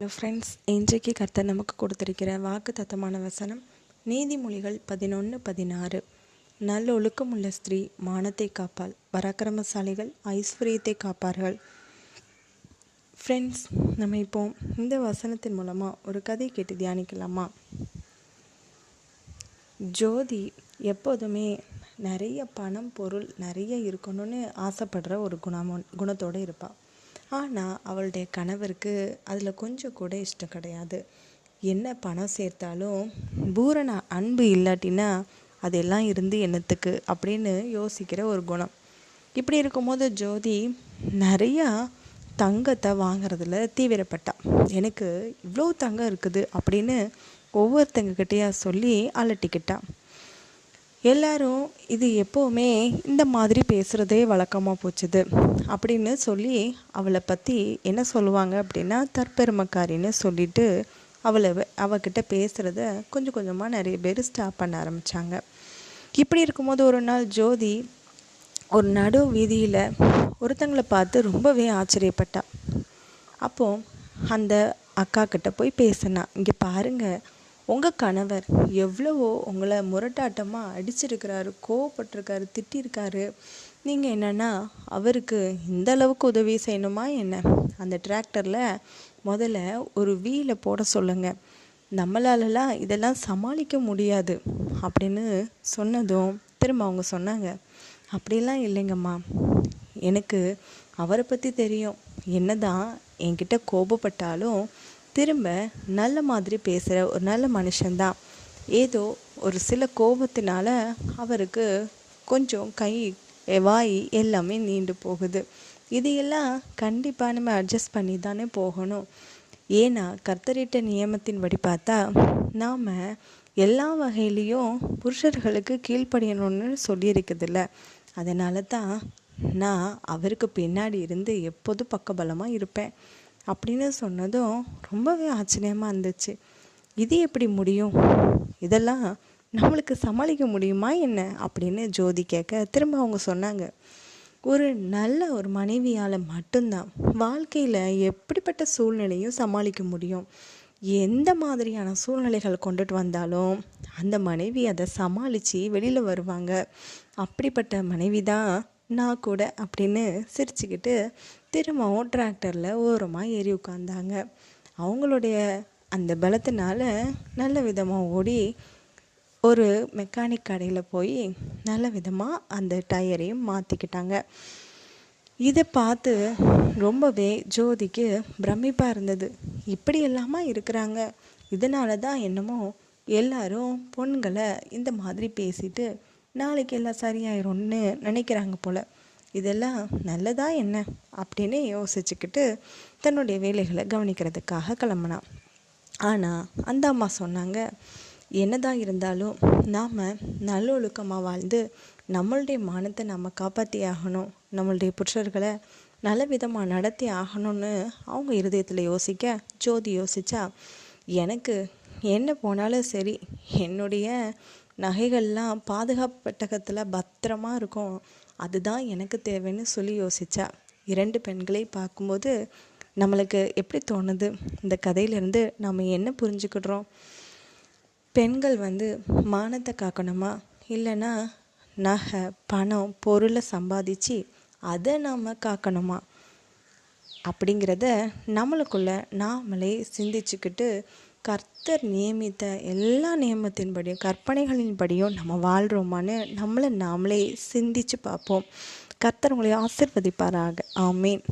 Hello friends இன்றைக்கு கர்த்தர் நமக்கு கொடுத்திருக்கிற வாக்கு தத்தமான வசனம் நீதிமொழிகள் பதினொன்று பதினாறு. நல்ல ஒழுக்கமுள்ள ஸ்திரீ மானத்தை காப்பாள். பராக்கிரமசாலிகள் ஐஸ்வர்யத்தை காப்பார்கள். ஃப்ரெண்ட்ஸ் நம்ம இப்போ இந்த வசனத்தின் மூலமாக ஒரு கதை கேட்டு தியானிக்கலாமா? ஜோதி எப்போதுமே நிறைய பணம் பொருள் நிறைய இருக்கணும்னு ஆசைப்படுற ஒரு குணமோ குணத்தோடு இருப்பாள் ஆனால் அவளுடைய கணவருக்கு அதில் கொஞ்சம் கூட இஷ்டம் கிடையாது. என்ன பணம் சேர்த்தாலும் பூரண அன்பு இல்லாட்டினா அதெல்லாம் இருந்து என்னத்துக்கு? அப்படின்னு யோசிக்கிற ஒரு குணம். இப்படி இருக்கும்போது ஜோதி நிறையா தங்கத்தை வாங்குறதுல தீவிரப்பட்டா. எனக்கு இவ்வளோ தங்கம் இருக்குது அப்படின்னு ஒவ்வொருத்தங்கக்கிட்டேயா சொல்லி அலட்டிக்கிட்டான் எல்லாரும் இது எப்போவுமே இந்த மாதிரி பேசுகிறதே வழக்கமாக போச்சுது அப்படின்னு சொல்லி அவளை பற்றி என்ன சொல்லுவாங்க அப்படின்னா தற்பெருமக்காரின்னு சொல்லிட்டு அவளை அவகிட்ட பேசுகிறத கொஞ்சம் கொஞ்சமாக நிறைய பேர் ஸ்டாப் பண்ண ஆரம்பித்தாங்க இப்படி இருக்கும்போது ஒரு நாள் ஜோதி ஒரு நடு வீதியில் ஒருத்தங்களை பார்த்து ரொம்பவே ஆச்சரியப்பட்டா. அப்போது அந்த அக்கா கிட்ட போய் பேசினா இங்கே பாருங்கள் உங்கள் கணவர் எவ்வளவோ உங்களை முரட்டாட்டமாக அடிச்சிருக்கிறாரு கோவப்பட்டிருக்காரு திட்டிருக்காரு. நீங்கள் என்னென்னா அவருக்கு இந்த அளவுக்கு உதவி செய்யணுமா என்ன? அந்த டிராக்டரில் முதல்ல ஒரு வீலை போட சொல்லுங்கள் நம்மளாலலாம் இதெல்லாம் சமாளிக்க முடியாது அப்படின்னு சொன்னதும் திரும்ப அவங்க சொன்னாங்க. அப்படிலாம் இல்லைங்கம்மா. எனக்கு அவரை பற்றி தெரியும். என்ன தான் என்கிட்ட கோபப்பட்டாலும் திரும்ப நல்ல மாதிரி பேசுகிற ஒரு நல்ல மனுஷன்தான். ஏதோ ஒரு சில கோபத்தினால அவருக்கு கொஞ்சம் கை வாய் எல்லாமே நீண்டு போகுது. இதையெல்லாம் கண்டிப்பாக நம்ம அட்ஜஸ்ட் பண்ணி தானே போகணும். ஏன்னா கர்த்தரிட்ட நியமத்தின்படி பார்த்தா நாம் எல்லா வகையிலையும் புருஷர்களுக்கு கீழ்ப்படியணும்னு சொல்லியிருக்குதுல்ல. அதனால தான் நான் அவருக்கு பின்னாடி இருந்து எப்போதும் பக்கபலமாக இருப்பேன். அப்படின்னு சொன்னதும் ரொம்பவே ஆச்சரியமாக இருந்துச்சு. இது எப்படி முடியும்? இதெல்லாம் நம்மளுக்கு சமாளிக்க முடியுமா என்ன? அப்படின்னு ஜோதி கேட்க திரும்ப அவங்க சொன்னாங்க ஒரு நல்ல ஒரு மனைவியால் மட்டும்தான் வாழ்க்கையில் எப்படிப்பட்ட சூழ்நிலையும் சமாளிக்க முடியும். எந்த மாதிரியான சூழ்நிலைகள் கொண்டுட்டு வந்தாலும் அந்த மனைவி அதை சமாளித்து வெளியில் வருவாங்க. அப்படிப்பட்ட மனைவி தான் நான் கூட அப்படின்னு சிரிச்சுக்கிட்டு திரும்பவும் டிராக்டரில் ஓரமாக ஏறி உட்காந்தாங்க அவங்களுடைய அந்த பலத்தினால நல்ல விதமாக ஓடி ஒரு மெக்கானிக் கடையில் போய் நல்ல விதமாக அந்த டயரையும் மாற்றிக்கிட்டாங்க இதை பார்த்து ரொம்பவே ஜோதிக்கு பிரமிப்பாக இருந்தது. இப்படி எல்லாமா இருக்கிறாங்க. இதனால தான் என்னமோ எல்லாரும் பொண்களை இந்த மாதிரி பேசிட்டு நாளைக்கு எல்லாம் சரியாயிரும்னு நினைக்கிறாங்க போல். இதெல்லாம் நல்லதா என்ன? அப்படின்னு யோசிச்சுக்கிட்டு தன்னுடைய வேலைகளை கவனிக்கிறதுக்காக கிளம்புனான். ஆனால் அந்த அம்மா சொன்னாங்க என்னதான் இருந்தாலும் நாம் நல்லொழுக்கமாக வாழ்ந்து நம்மளுடைய மானத்தை நம்ம காப்பாற்றி ஆகணும். நம்மளுடைய புருஷர்களை நல்ல விதமாக நடத்தி ஆகணும்னு அவங்க இருதயத்தில் யோசிக்க ஜோதி யோசிச்சா எனக்கு என்ன போனாலும் சரி என்னுடைய நகைகள்லாம் பாதுகாப்பு பெட்டகத்தில் பத்திரமா இருக்கும். அதுதான் எனக்கு தேவைன்னு சொல்லி யோசிச்சா. இரண்டு பெண்களை பார்க்கும்போது நம்மளுக்கு எப்படி தோணுது? இந்த கதையிலேருந்து நம்ம என்ன புரிஞ்சுக்கிடுறோம்? பெண்கள் வந்து மானத்தை காக்கணுமா? இல்லைன்னா நகை பணம் பொருளை சம்பாதிச்சு அதை நாம் காக்கணுமா? அப்படிங்கிறத நம்மளுக்குள்ள நாமளே சிந்திச்சுக்கிட்டு கர்த்தர் நியமித்த எல்லா நியமத்தின்படியும் கற்பனைகளின்படியும் நம்ம வாழ்கிறோமான்னு நம்மளை நாமளே சிந்திச்சு பார்ப்போம். கர்த்தர் உங்களை ஆசிர்வதிப்பாராக. ஆமீன்.